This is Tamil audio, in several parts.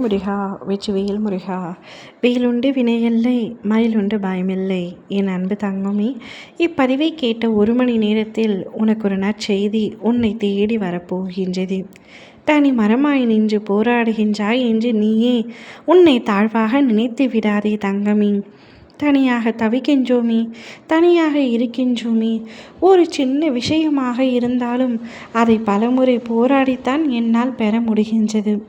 ஓம் முருகா வெற்றிவேல் முருகா. வெயிலுண்டு வினையில்லை மயிலுண்டு பயமில்லை என் அன்பு தங்கமே. இப்பதிவை கேட்ட ஒரு மணி நேரத்தில் உனக்கு ஒரு நற்செய்தி உன்னை தேடி வரப்போகின்றது. தனி மரமாய் நின்று போராடுகின்றாய் என்று நீயே உன்னை தாழ்வாக நினைத்து விடாதே தங்கமே. தனியாக தவிக்கின்றோமே தனியாக இருக்கின்றோமே. ஒரு சின்ன விஷயமாக இருந்தாலும் அதை பலமுறை போராடித்தான் என்னால் பெற முடிகின்றது.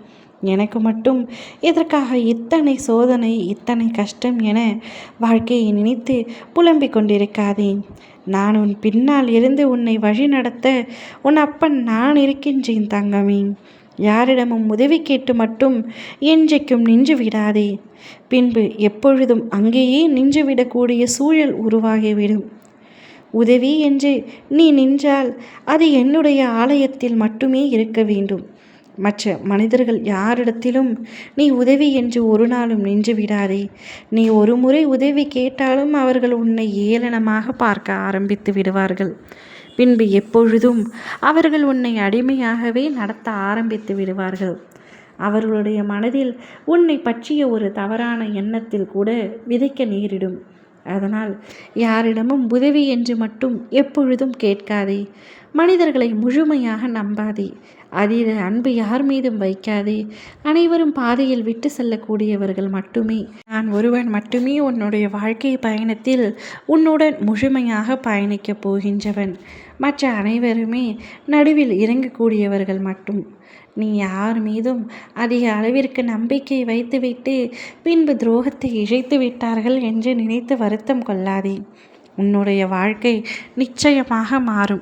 எனக்கு மட்டும். இதற்காக இத்தனை சோதனை இத்தனை கஷ்டம் என வாழ்க்கையை நினைத்து புலம்பிக் கொண்டிருக்காதே? நான் உன் பின்னால் இருந்து உன்னை வழி நடத்த உன் அப்பன் நான் இருக்கின்றேன் தங்கமே. யாரிடமும் உதவி கேட்டு மட்டும் என்றைக்கும் நின்று விடாதே. பின்பு எப்பொழுதும் அங்கேயே நின்றுவிடக்கூடிய சூழல் உருவாகிவிடும். உதவி என்று நீ நின்றால் அது என்னுடைய ஆலயத்தில் மட்டுமே இருக்க வேண்டும். மற்ற மனிதர்கள் யாரிடத்திலும் நீ உதவி என்று ஒரு நாளும் நின்று விடாதே. நீ ஒரு முறை உதவி கேட்டாலும் அவர்கள் உன்னை ஏளனமாக பார்க்க ஆரம்பித்து விடுவார்கள். பின்பு எப்பொழுதும் அவர்கள் உன்னை அடிமையாகவே நடத்த ஆரம்பித்து விடுவார்கள். அவர்களுடைய மனதில் உன்னை பற்றிய ஒரு தவறான எண்ணத்தில் கூட விதைக்க நேரிடும். அதனால் யாரிடமும் உதவி என்று மட்டும் எப்பொழுதும் கேட்காதே. மனிதர்களை முழுமையாக நம்பாதே. அதீத அன்பு யார் மீதும் வைக்காதே. அனைவரும் பாதையில் விட்டு செல்லக்கூடியவர்கள் மட்டுமே. நான் ஒருவன் மட்டுமே உன்னுடைய வாழ்க்கை பயணத்தில் உன்னுடன் முழுமையாக பயணிக்கப் போகின்றவன். மற்ற அனைவருமே நடுவில் இறங்கக்கூடியவர்கள் மட்டும். நீ யார் மீதும் அதிக அளவிற்கு நம்பிக்கை வைத்துவிட்டு பின்பு துரோகத்தை இழைத்து விட்டார்கள் என்று நினைத்து வருத்தம் கொள்ளாதே. உன்னுடைய வாழ்க்கை நிச்சயமாக மாறும்.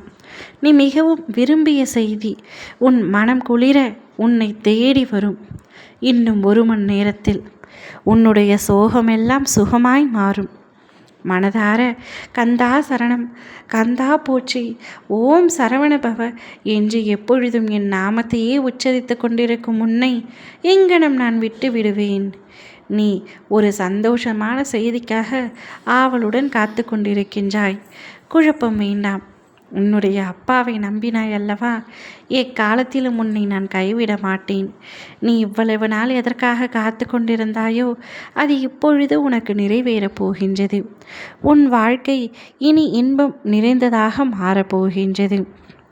நீ மிகவும் விரும்பிய செய்தி. உன் மனம் குளிர உன்னை தேடி வரும். இன்னும் ஒரு மணி நேரத்தில் உன்னுடைய சோகமெல்லாம் சுகமாய் மாறும். மனதார கந்தா சரணம் கந்தா போற்றி ஓம் சரவணபவ என்று எப்பொழுதும் என் நாமத்தையே உச்சரித்து கொண்டிருக்கும் உன்னை எங்கனம் நான் விட்டு விடுவேன் நீ ஒரு சந்தோஷமான செய்திக்காக ஆவலுடன் காத்து கொண்டிருக்கின்றாய் குழப்பம் வேண்டாம். உன்னுடைய அப்பாவை நம்பினாய் அல்லவா? எக்காலத்திலும் உன்னை நான் கைவிட மாட்டேன். நீ இவ்வளவு நாள் எதற்காக காத்து கொண்டிருந்தாயோ அது இப்பொழுது உனக்கு நிறைவேறப் போகின்றது. உன் வாழ்க்கை இனி இன்பம் நிறைந்ததாக மாறப்போகின்றது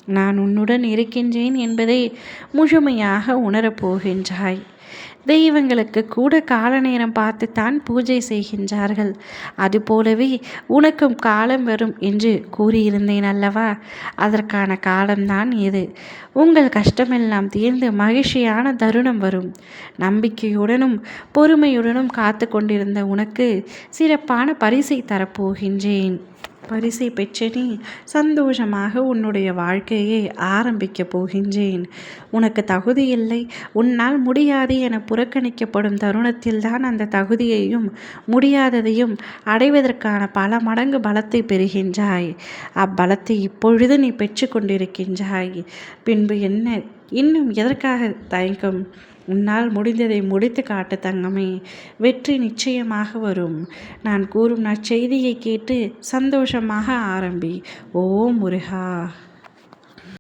நான் உன்னுடன் இருக்கின்றேன் என்பதை முழுமையாக உணரப்போகின்றாய் தெய்வங்களுக்கு கூட கால நேரம் பார்த்துத்தான் பூஜை செய்கின்றார்கள். அதுபோலவே உனக்கும் காலம் வரும் என்று கூறியிருந்தேன் அல்லவா? அதற்கான காலம்தான் இது. உங்கள் கஷ்டமெல்லாம் தீர்ந்து மகிழ்ச்சியான தருணம் வரும். நம்பிக்கையுடனும் பொறுமையுடனும் காத்து கொண்டிருந்த உனக்கு சிறப்பான பரிசை தரப்போகின்றேன். பரிசை பெற்ற நீ சந்தோஷமாக உன்னுடைய வாழ்க்கையை ஆரம்பிக்கப் போகின்றேன். உனக்கு தகுதி இல்லை. உன்னால் முடியாது என புறக்கணிக்கப்படும் தருணத்தில்தான் அந்த தகுதியையும் முடியாததையும் அடைவதற்கான பல மடங்கு பலத்தை பெறுகின்றாய். அப்பலத்தை இப்பொழுது நீ பெற்று கொண்டிருக்கின்றாய். பின்பு என்ன? இன்னும் எதற்காக தயங்கும்? உன்னால் முடிந்ததை முடித்து காட்டு தங்கமே வெற்றி நிச்சயமாக வரும். நான் கூறும் நற்செய்தியை கேட்டு சந்தோஷமாக ஆரம்பி. ஓ முருகா!